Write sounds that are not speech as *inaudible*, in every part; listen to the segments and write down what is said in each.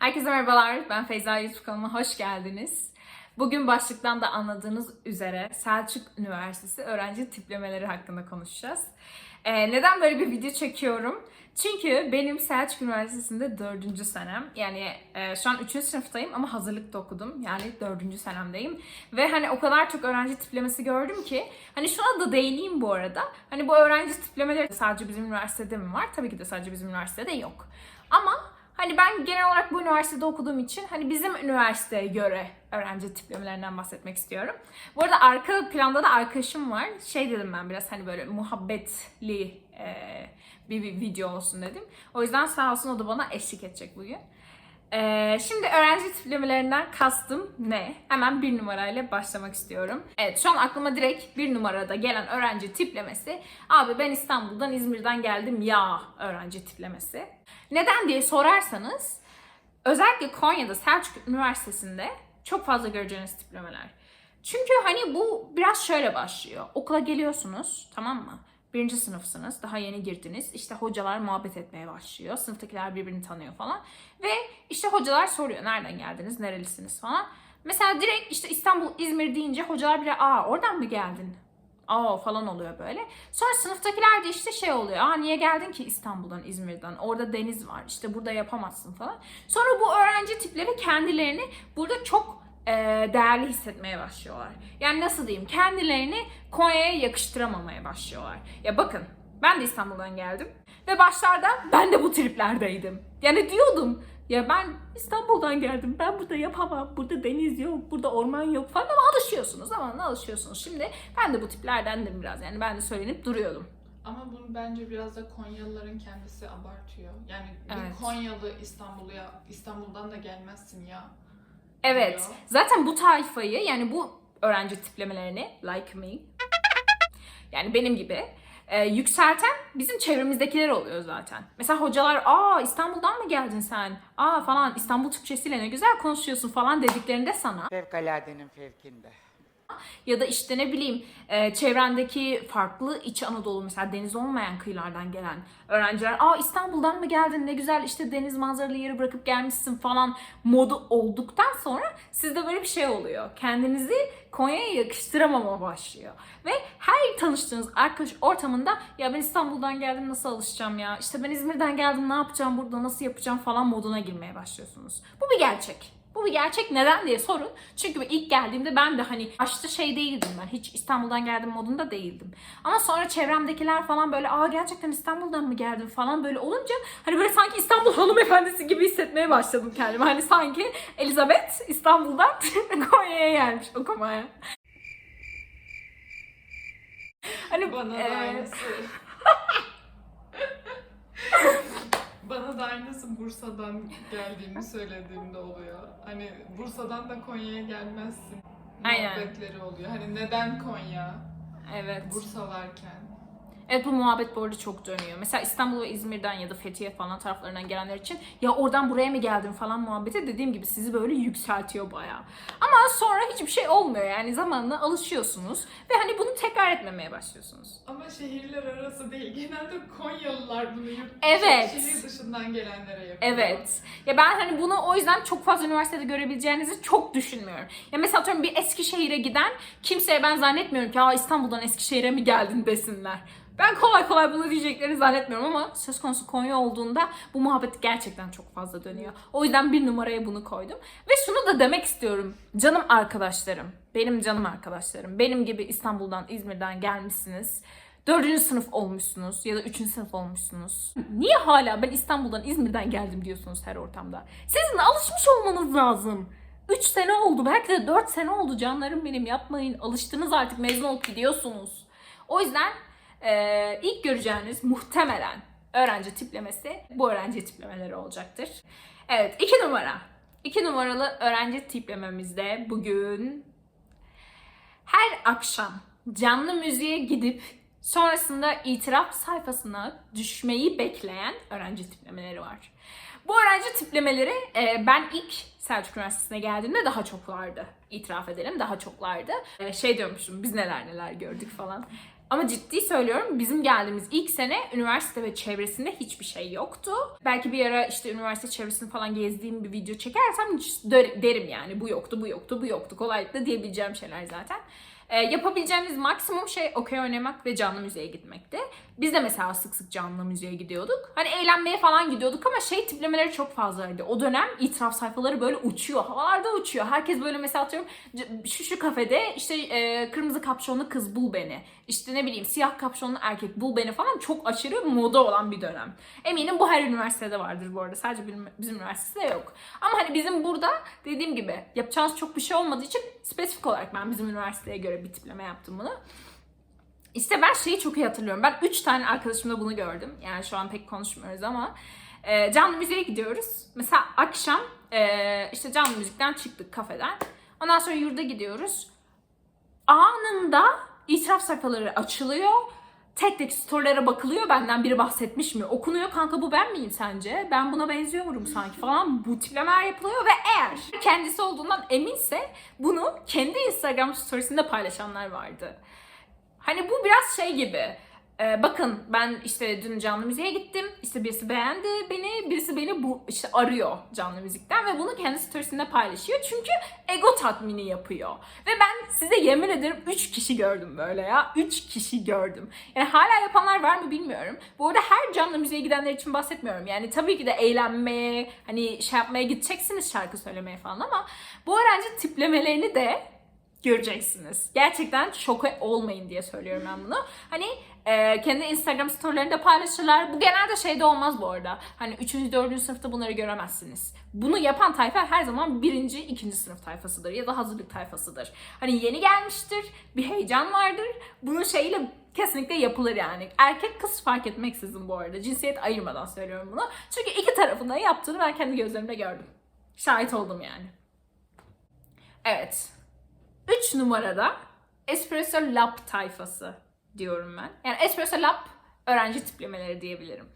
Herkese merhabalar. Ben Feyza YouTube kanalıma hoş geldiniz. Bugün başlıktan da anladığınız üzere Selçuk Üniversitesi öğrenci tiplemeleri hakkında konuşacağız. Ee, neden böyle bir video çekiyorum? Çünkü benim Selçuk Üniversitesi'nde dördüncü senem. Yani e, şu an üçüncü sınıftayım ama hazırlıkta okudum. Yani dördüncü senemdeyim. Ve hani o kadar çok öğrenci tiplemesi gördüm ki hani şuna da değineyim bu arada. Hani bu öğrenci tiplemeleri sadece bizim üniversitede mi var? Tabii ki de sadece bizim üniversitede yok. Ama Hani ben genel olarak bu üniversitede okuduğum için hani bizim üniversiteye göre öğrenci tiplemelerinden bahsetmek istiyorum. Bu arada arka planda da arkadaşım var. Şey dedim ben biraz hani böyle muhabbetli e, bir, bir video olsun dedim. O yüzden sağ olsun o da bana eşlik edecek bugün. E, şimdi öğrenci tiplemelerinden kastım ne? Hemen bir numarayla başlamak istiyorum. Evet şu an aklıma direkt bir numarada gelen öğrenci tiplemesi. Abi ben İstanbul'dan İzmir'den geldim ya öğrenci tiplemesi. Neden diye sorarsanız özellikle Konya'da Selçuk Üniversitesi'nde çok fazla göreceğiniz tiplemeler. Çünkü hani bu biraz şöyle başlıyor. Okula geliyorsunuz tamam mı? Birinci sınıfsınız, daha yeni girdiniz. İşte hocalar muhabbet etmeye başlıyor. Sınıftakiler birbirini tanıyor falan. Ve işte hocalar soruyor nereden geldiniz, nerelisiniz falan. Mesela direkt işte İstanbul, İzmir deyince hocalar bile aa oradan mı geldin? Aa falan oluyor böyle. Sonra sınıftakiler de işte şey oluyor. Aa niye geldin ki İstanbul'dan, İzmir'den? Orada deniz var. İşte burada yapamazsın falan. Sonra bu öğrenci tipleri kendilerini burada çok değerli hissetmeye başlıyorlar. Yani nasıl diyeyim? Kendilerini Konya'ya yakıştıramamaya başlıyorlar. Ya bakın ben de İstanbul'dan geldim. Ve başlarda ben de bu triplerdeydim. Yani diyordum ya ben İstanbul'dan geldim. Ben burada yapamam. Burada deniz yok. Burada orman yok falan ama alışıyorsunuz. Zamanla alışıyorsunuz. Şimdi ben de bu tiplerdendim biraz. Yani ben de söylenip duruyordum. Ama bunu bence biraz da Konyalıların kendisi abartıyor. Yani bir Evet. Konyalı İstanbul'a İstanbul'dan da gelmezsin ya. Evet. Diyor. Zaten bu tayfayı yani bu öğrenci tiplemelerini like me yani benim gibi e, yükselten bizim çevremizdekiler oluyor zaten. Mesela hocalar aa İstanbul'dan mı geldin sen? Aa falan İstanbul Türkçesiyle ne güzel konuşuyorsun falan dediklerinde sana Fevkaladenin fevkinde. Ya da işte ne bileyim e, çevrendeki farklı İç Anadolu mesela deniz olmayan kıyılardan gelen öğrenciler aa İstanbul'dan mı geldin ne güzel işte deniz manzaralı yeri bırakıp gelmişsin falan modu olduktan sonra sizde böyle bir şey oluyor. Kendinizi Konya'ya yakıştıramama başlıyor. Ve her tanıştığınız arkadaş ortamında ya ben İstanbul'dan geldim nasıl alışacağım ya işte ben İzmir'den geldim ne yapacağım burada nasıl yapacağım falan moduna girmeye başlıyorsunuz. Bu bir gerçek. Bu bir gerçek neden diye sorun. Çünkü ilk geldiğimde ben de hani başta şey değildim ben. Hiç İstanbul'dan geldim modunda değildim. Ama sonra çevremdekiler falan böyle aa gerçekten İstanbul'dan mı geldin falan böyle olunca hani böyle sanki İstanbul hanımefendisi gibi hissetmeye başladım kendimi. Hani sanki Elizabeth İstanbul'dan *laughs* Konya'ya gelmiş okumaya. Hani Bana da e, aynısı. *laughs* Bana da aynısı Bursa'dan geldiğimi söylediğimde oluyor. Hani Bursa'dan da Konya'ya gelmezsin. Aynen. Muhabbetleri oluyor. Hani neden Konya? evet. Bursa varken. Evet bu muhabbet bu arada çok dönüyor. Mesela İstanbul ve İzmir'den ya da Fethiye falan taraflarından gelenler için ya oradan buraya mı geldin falan muhabbeti dediğim gibi sizi böyle yükseltiyor bayağı. Ama sonra hiçbir şey olmuyor yani zamanla alışıyorsunuz ve hani bunu tekrar etmemeye başlıyorsunuz. Ama şehirler arası değil. Genelde Konyalılar bunu yurt Evet. şehir dışından gelenlere yapıyor. Evet. Ya ben hani bunu o yüzden çok fazla üniversitede görebileceğinizi çok düşünmüyorum. Ya mesela atıyorum bir Eskişehir'e giden kimseye ben zannetmiyorum ki Aa, İstanbul'dan Eskişehir'e mi geldin desinler. Ben kolay kolay bunu diyeceklerini zannetmiyorum ama söz konusu Konya olduğunda bu muhabbet gerçekten çok fazla dönüyor. O yüzden bir numaraya bunu koydum. Ve şunu da demek istiyorum. Canım arkadaşlarım, benim canım arkadaşlarım, benim gibi İstanbul'dan, İzmir'den gelmişsiniz. Dördüncü sınıf olmuşsunuz ya da üçüncü sınıf olmuşsunuz. Niye hala ben İstanbul'dan, İzmir'den geldim diyorsunuz her ortamda? Sizin alışmış olmanız lazım. 3 sene oldu, belki de 4 sene oldu canlarım benim yapmayın. Alıştınız artık mezun olup gidiyorsunuz. O yüzden eee, ilk göreceğiniz muhtemelen öğrenci tiplemesi bu öğrenci tiplemeleri olacaktır. Evet 2 numara. 2 numaralı öğrenci tiplememizde bugün her akşam canlı müziğe gidip sonrasında itiraf sayfasına düşmeyi bekleyen öğrenci tiplemeleri var. Bu öğrenci tiplemeleri e, ben ilk Selçuk Üniversitesi'ne geldiğimde daha çok vardı. İtiraf edelim daha çok vardı. E, şey diyormuşum biz neler neler gördük falan. Ama ciddi söylüyorum bizim geldiğimiz ilk sene üniversite ve çevresinde hiçbir şey yoktu. Belki bir ara işte üniversite çevresini falan gezdiğim bir video çekersem derim yani bu yoktu, bu yoktu, bu yoktu. Kolaylıkla diyebileceğim şeyler zaten. Ee, yapabileceğimiz maksimum şey okey oynamak ve canlı müziğe gitmekti. Biz de mesela sık sık canlı müziğe gidiyorduk. Hani eğlenmeye falan gidiyorduk ama şey tiplemeleri çok fazlaydı. O dönem itiraf sayfaları böyle uçuyor. Havalarda uçuyor. Herkes böyle mesela atıyorum şu şu kafede işte e, kırmızı kapşonlu kız bul beni. İşte ne bileyim siyah kapşonlu erkek bul beni falan çok aşırı moda olan bir dönem. Eminim bu her üniversitede vardır bu arada. Sadece bizim, bizim üniversitede yok. Ama hani bizim burada dediğim gibi yapacağınız çok bir şey olmadığı için spesifik olarak ben bizim üniversiteye göre bir tipleme yaptım bunu. İşte ben şeyi çok iyi hatırlıyorum. Ben 3 tane arkadaşımda bunu gördüm. Yani şu an pek konuşmuyoruz ama e, canlı müziğe gidiyoruz. Mesela akşam e, işte canlı müzikten çıktık kafeden. Ondan sonra yurda gidiyoruz. Anında itiraf sayfaları açılıyor. Tek tek storylere bakılıyor. Benden biri bahsetmiş mi? Okunuyor kanka bu ben miyim sence? Ben buna benziyorum sanki falan. Bu tiplemeler yapılıyor ve eğer kendisi olduğundan eminse bunu kendi Instagram storiesinde paylaşanlar vardı. Hani bu biraz şey gibi. Ee, bakın ben işte dün canlı müziğe gittim. İşte birisi beğendi beni, birisi beni bu işte arıyor canlı müzikten ve bunu kendi storiesinde paylaşıyor. Çünkü ego tatmini yapıyor. Ve ben size yemin ederim 3 kişi gördüm böyle ya. 3 kişi gördüm. Yani hala yapanlar var mı bilmiyorum. Bu arada her canlı müziğe gidenler için bahsetmiyorum. Yani tabii ki de eğlenmeye, hani şey yapmaya gideceksiniz şarkı söylemeye falan ama bu öğrenci tiplemelerini de göreceksiniz. Gerçekten şok olmayın diye söylüyorum ben bunu. Hani e, kendi Instagram storylerinde paylaşırlar. Bu genelde şeyde olmaz bu arada. Hani 3. 4. sınıfta bunları göremezsiniz. Bunu yapan tayfa her zaman 1. 2. sınıf tayfasıdır ya da hazırlık tayfasıdır. Hani yeni gelmiştir, bir heyecan vardır. Bunun şeyiyle kesinlikle yapılır yani. Erkek kız fark etmeksizin bu arada. Cinsiyet ayırmadan söylüyorum bunu. Çünkü iki tarafında yaptığını ben kendi gözlerimle gördüm. Şahit oldum yani. Evet. 3 numarada Espresso Lab tayfası diyorum ben. Yani Espresso Lab öğrenci tiplemeleri diyebilirim.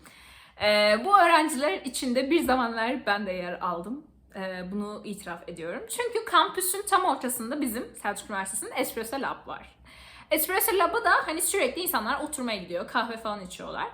Ee, bu öğrenciler içinde bir zamanlar ben de yer aldım. Ee, bunu itiraf ediyorum. Çünkü kampüsün tam ortasında bizim Selçuk Üniversitesi'nin Espresso Lab var. Espresso Lab'a da hani sürekli insanlar oturmaya gidiyor, kahve falan içiyorlar.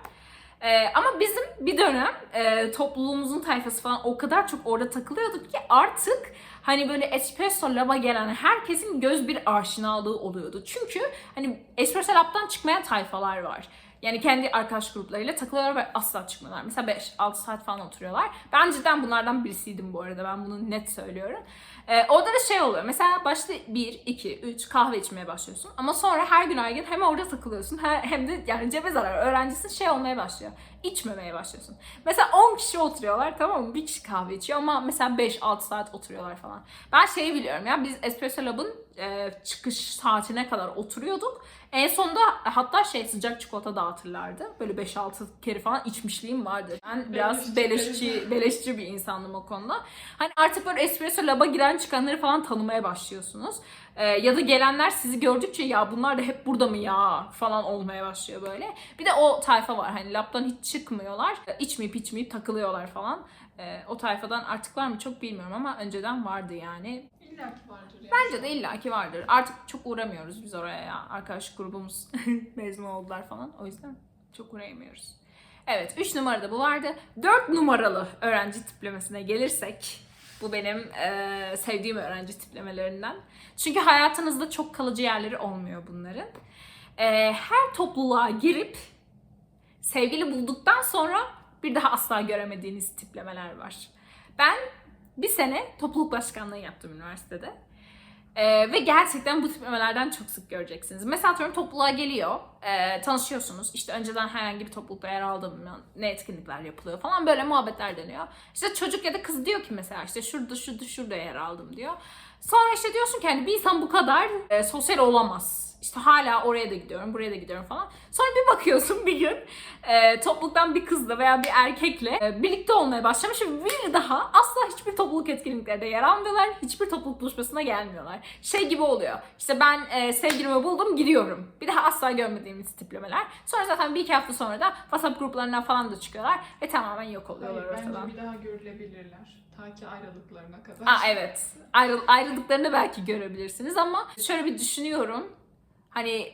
Ee, ama bizim bir dönem e, topluluğumuzun tayfası falan o kadar çok orada takılıyorduk ki artık hani böyle espresso lab'a gelen herkesin göz bir aşinalığı oluyordu. Çünkü hani espresso lab'dan çıkmayan tayfalar var. Yani kendi arkadaş gruplarıyla takılıyorlar ve asla çıkmıyorlar. Mesela 5-6 saat falan oturuyorlar. Ben cidden bunlardan birisiydim bu arada. Ben bunu net söylüyorum. Ee, orada da şey oluyor. Mesela başta 1, 2, 3 kahve içmeye başlıyorsun. Ama sonra her gün her gün hem orada takılıyorsun he- hem de yani cebe zarar. Öğrencisin şey olmaya başlıyor. İçmemeye başlıyorsun. Mesela 10 kişi oturuyorlar tamam mı? Bir kişi kahve içiyor ama mesela 5-6 saat oturuyorlar falan. Ben şeyi biliyorum ya biz Espresso Lab'ın e, çıkış saatine kadar oturuyorduk. En sonunda hatta şey sıcak çikolata dağıtırlardı. Böyle 5-6 kere falan içmişliğim vardı. Ben biraz Beleşçi. beleşçi, beleşçi bir insandım o konuda. Hani artık böyle espresso laba giren çıkanları falan tanımaya başlıyorsunuz. Ee, ya da gelenler sizi gördükçe ya bunlar da hep burada mı ya falan olmaya başlıyor böyle. Bir de o tayfa var hani labdan hiç çıkmıyorlar. Ee, içmeyip içmeyip takılıyorlar falan. Ee, o tayfadan artık var mı çok bilmiyorum ama önceden vardı yani. İlla ki vardır ya. Bence de illaki vardır. Artık çok uğramıyoruz biz oraya ya. Arkadaş grubumuz *laughs* mezun oldular falan. O yüzden çok uğrayamıyoruz. Evet 3 numarada bu vardı. 4 numaralı öğrenci tiplemesine gelirsek bu benim eee, sevdiğim öğrenci tiplemelerinden. Çünkü hayatınızda çok kalıcı yerleri olmuyor bunların. Eee, her topluluğa girip sevgili bulduktan sonra bir daha asla göremediğiniz tiplemeler var. Ben bir sene topluluk başkanlığı yaptım üniversitede. Ee, ve gerçekten bu tiplemelerden çok sık göreceksiniz. Mesela atıyorum topluluğa geliyor, e, tanışıyorsunuz. İşte önceden herhangi bir toplulukta yer aldım mı, ne etkinlikler yapılıyor falan böyle muhabbetler dönüyor. İşte çocuk ya da kız diyor ki mesela işte şurada şurada şurada yer aldım diyor. Sonra işte diyorsun ki hani bir insan bu kadar e, sosyal olamaz. İşte hala oraya da gidiyorum, buraya da gidiyorum falan. Sonra bir bakıyorsun bir gün e, topluluktan bir kızla veya bir erkekle e, birlikte olmaya başlamış bir daha asla hiçbir topluluk etkinliklerinde yer almıyorlar. Hiçbir topluluk buluşmasına gelmiyorlar. Şey gibi oluyor. İşte ben e, sevgilimi buldum gidiyorum. Bir daha asla görmediğimiz tiplemeler. Sonra zaten bir iki hafta sonra da WhatsApp gruplarından falan da çıkıyorlar ve tamamen yok oluyorlar Hayır, ortadan. bence bir daha görülebilirler. Ta ki ayrıldıklarına kadar. Aa evet. Ayrıl, ayrıldıklarını belki görebilirsiniz ama şöyle bir düşünüyorum. Hani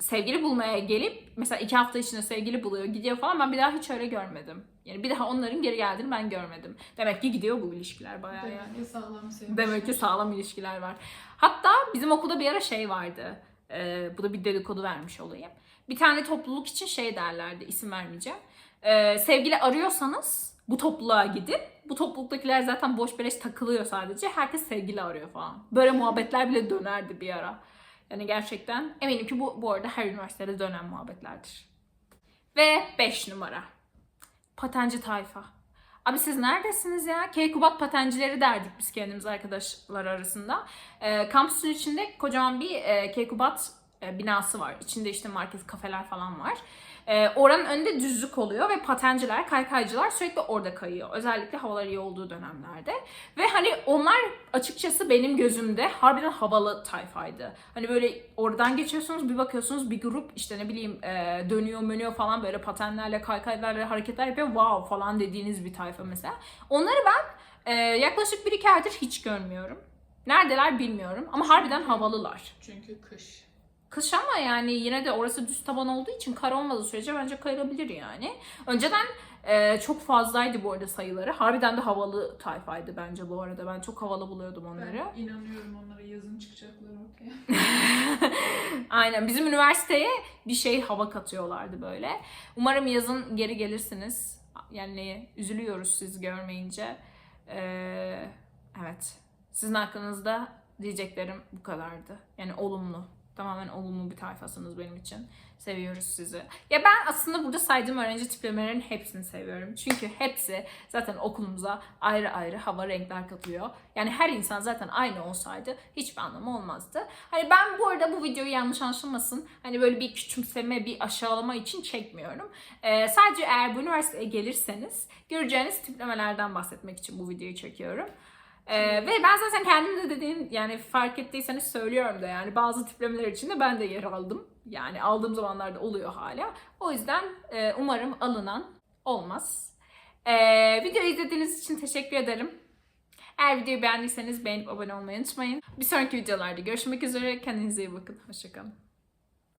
sevgili bulmaya gelip mesela iki hafta içinde sevgili buluyor gidiyor falan ben bir daha hiç öyle görmedim. Yani bir daha onların geri geldiğini ben görmedim. Demek ki gidiyor bu ilişkiler bayağı yani. Demek ki sağlam sevmiş. Demek ki sağlam ilişkiler var. Hatta bizim okulda bir ara şey vardı. Ee, bu da bir dedikodu vermiş olayım. Bir tane topluluk için şey derlerdi, isim vermeyeceğim. Ee, sevgili arıyorsanız bu topluluğa gidin. Bu topluluktakiler zaten boş beleş takılıyor sadece. Herkes sevgili arıyor falan. Böyle muhabbetler bile dönerdi bir ara. Yani gerçekten eminim ki bu, bu arada her üniversitede dönen muhabbetlerdir. Ve 5 numara. Patenci tayfa. Abi siz neredesiniz ya? Keykubat patencileri derdik biz kendimiz arkadaşlar arasında. Ee, kampüsün içinde kocaman bir e, Keykubat e, binası var. İçinde işte market, kafeler falan var. Ee, oranın önünde düzlük oluyor ve patenciler, kaykaycılar sürekli orada kayıyor. Özellikle havalar iyi olduğu dönemlerde. Ve hani onlar açıkçası benim gözümde harbiden havalı tayfaydı. Hani böyle oradan geçiyorsunuz bir bakıyorsunuz bir grup işte ne bileyim e, dönüyor mönüyor falan böyle patenlerle kaykaylarla hareketler yapıyor. Wow falan dediğiniz bir tayfa mesela. Onları ben e, yaklaşık 1-2 aydır hiç görmüyorum. Neredeler bilmiyorum ama harbiden havalılar. Çünkü kış. Kış ama yani yine de orası düz taban olduğu için kar olmadığı sürece bence kayılabilir yani. Önceden e, çok fazlaydı bu arada sayıları. Harbiden de havalı tayfaydı bence bu arada. Ben çok havalı buluyordum onları. Ben inanıyorum onlara yazın çıkacaklar ortaya. *laughs* Aynen bizim üniversiteye bir şey hava katıyorlardı böyle. Umarım yazın geri gelirsiniz. Yani üzülüyoruz siz görmeyince. Ee, evet. Sizin hakkınızda diyeceklerim bu kadardı. Yani olumlu. Tamamen olumlu bir tayfasınız benim için. Seviyoruz sizi. Ya ben aslında burada saydığım öğrenci tiplemelerin hepsini seviyorum. Çünkü hepsi zaten okulumuza ayrı ayrı hava renkler katıyor. Yani her insan zaten aynı olsaydı hiçbir anlamı olmazdı. Hani ben bu arada bu videoyu yanlış anlaşılmasın. Hani böyle bir küçümseme, bir aşağılama için çekmiyorum. Ee, sadece eğer bu üniversiteye gelirseniz göreceğiniz tiplemelerden bahsetmek için bu videoyu çekiyorum. Ee, ve ben zaten kendim de dediğim yani fark ettiyseniz söylüyorum da yani bazı tiplemeler içinde ben de yer aldım. Yani aldığım zamanlarda oluyor hala. O yüzden e, umarım alınan olmaz. Ee, videoyu izlediğiniz için teşekkür ederim. Eğer videoyu beğendiyseniz beğenip abone olmayı unutmayın. Bir sonraki videolarda görüşmek üzere. Kendinize iyi bakın. Hoşçakalın.